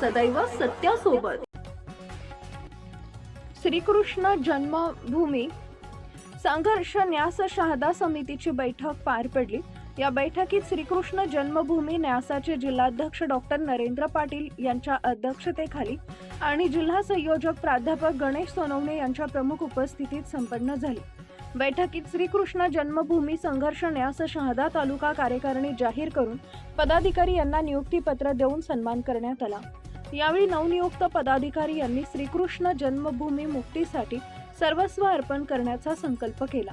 सदैव सत्यासोबत. श्रीकृष्ण जन्मभूमी. संघर्ष न्यास शहादा समितीची बैठक पार पडली. या बैठकीत श्रीकृष्ण जन्मभूमी न्यासाचे जिल्हाध्यक्ष डॉक्टर नरेंद्र पाटील यांच्या अध्यक्षतेखाली आणि जिल्हा संयोजक प्राध्यापक गणेश सोनवणे यांच्या प्रमुख उपस्थितीत संपन्न झाली. बैठकीत श्रीकृष्ण जन्मभूमी संघर्ष न्यास शहादा तालुका कार्यकारिणी जाहीर करून पदाधिकारी यांना नियुक्तीपत्र देऊन सन्मान करण्यात आला. यावेळी नवनियुक्त पदाधिकारी यांनी श्रीकृष्ण जन्मभूमी मुक्तीसाठी सर्वस्व अर्पण करण्याचा संकल्प केला.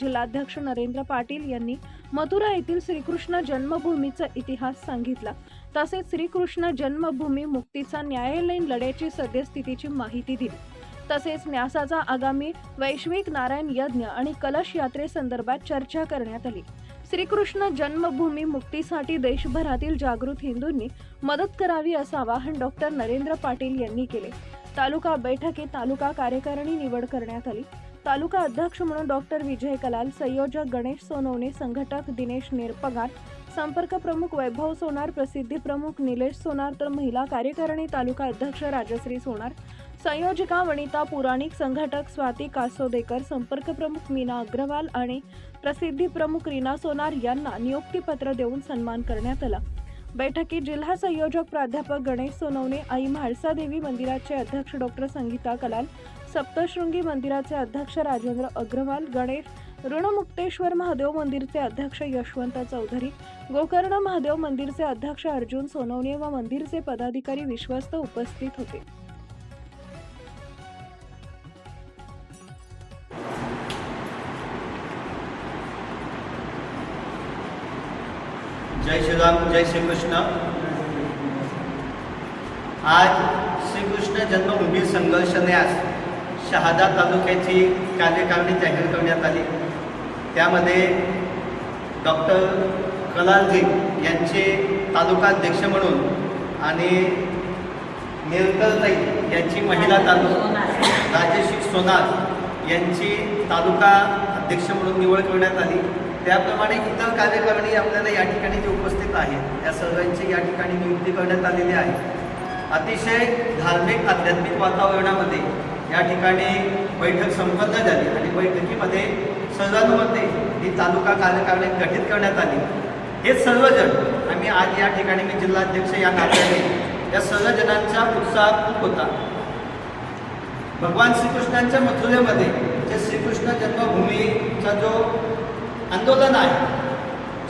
जिल्हाध्यक्ष नरेंद्र पाटील यांनी मथुरा येथील श्रीकृष्ण जन्मभूमीचा इतिहास सांगितला. तसेच श्रीकृष्ण जन्मभूमी मुक्तीचा न्यायालयीन लढ्याची सद्यस्थितीची माहिती दिली. तसेच न्यासाचा आगामी वैश्विक नारायण यज्ञ आणि कलश यात्रेसंदर्भात चर्चा करण्यात आली. श्रीकृष्ण जन्मभूमी मुक्तीसाठी देशभरातील जागृत हिंदूंनी मदत करावी असं आवाहन डॉक्टर नरेंद्र पाटील यांनी केले. तालुका बैठकीत तालुका कार्यकारिणी निवड करण्यात आली. तालुका अध्यक्ष म्हणून डॉक्टर विजय कलाल संयोजक गणेश सोनवणे संघटक दिनेश निरपगार संपर्क प्रमुख वैभव सोनार प्रसिद्धी प्रमुख निलेश सोनार तर महिला कार्यकारिणी तालुका अध्यक्ष राजश्री सोनार संयोजिका वनिता पुराणिक संघटक स्वाती कासोदेकर संपर्क प्रमुख मीना अग्रवाल आणि प्रसिद्धी प्रमुख रीना सोनार यांना नियुक्तीपत्र देऊन सन्मान करण्यात आला. बैठकीत जिल्हा संयोजक प्राध्यापक गणेश सोनवणे आई म्हाळसादेवी मंदिराचे अध्यक्ष डॉक्टर संगीता कलाल सप्तशृंगी मंदिराचे अध्यक्ष राजेंद्र अग्रवाल गणेश ऋणमुक्तेश्वर महादेव मंदिरचे अध्यक्ष यशवंत चौधरी गोकर्ण महादेव मंदिरचे अध्यक्ष अर्जुन सोनवणे व मंदिरचे पदाधिकारी विश्वस्त उपस्थित होते. जय श्रीराम जय श्रीकृष्ण. आज श्रीकृष्ण जन्मभूमी संघर्ष न्यास शहादा तालुक्याची कार्यकारिणी जाहीर करण्यात आली. त्यामध्ये डॉक्टर कलालजी यांचे तालुकाध्यक्ष म्हणून आणि निरंतरताई यांची महिला तालुका राजश्री सोनार यांची तालुका अध्यक्ष म्हणून निवड करण्यात आली. त्याप्रमाणे इतर कार्यकारिणी आपल्याला या ठिकाणी जे उपस्थित आहेत त्या सर्वांची या ठिकाणी नियुक्ती करण्यात आलेली आहे. अतिशय धार्मिक आध्यात्मिक वातावरणामध्ये या ठिकाणी बैठक संपन्न झाली आणि बैठकीमध्ये सहजानुमते ही तालुका कार्यकारिणी गठीत करण्यात आली. हे सर्वजण आम्ही आज या ठिकाणी मी जिल्हाध्यक्ष या नात्याने या सर्वजणांचा उत्साह खूप होता. भगवान श्रीकृष्णांच्या मथुरेमध्ये जे श्रीकृष्ण जन्मभूमीचा जो आंदोलन आहे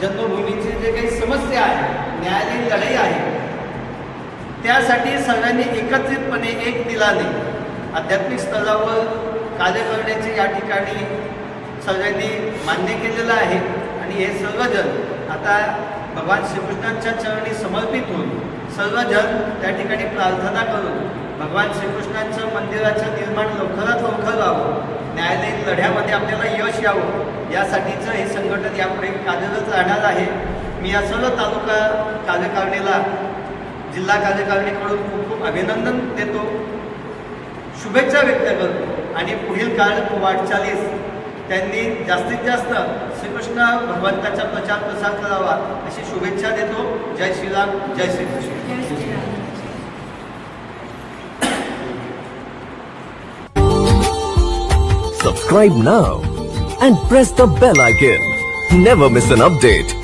जन्मभूमीची जे काही समस्या आहे न्यायालयीन लढाई आहे त्यासाठी सगळ्यांनी एकत्रितपणे एक दिलाने आध्यात्मिक स्तरावर कार्य करण्याचे या ठिकाणी सगळ्यांनी मान्य केलेलं आहे. आणि हे सर्वजण आता भगवान श्रीकृष्णांच्या चरणी समर्पित होऊन सर्वजण त्या ठिकाणी प्रार्थना करून भगवान श्रीकृष्णांचं मंदिराचं निर्माण लवकरात लवकर व्हावं. न्यायालयीन लढ्यामध्ये आपल्याला यश यावं. यासाठीचं हे संघटन यापुढे कार्यरत राहणार आहे. मी या सर्व तालुका कार्यकारिणीला जिल्हा कार्यकारिणीकडून खूप खूप अभिनंदन देतो. शुभेच्छा व्यक्त करतो. आणि पुढील काळ वाटचालीस. त्यांनी जास्तीत जास्त श्रीकृष्ण भगवंताचा प्रचार प्रसार करावा अशी शुभेच्छा देतो. जय श्रीराम जय Shrikrishna. Subscribe now and press the bell icon. Never miss an update.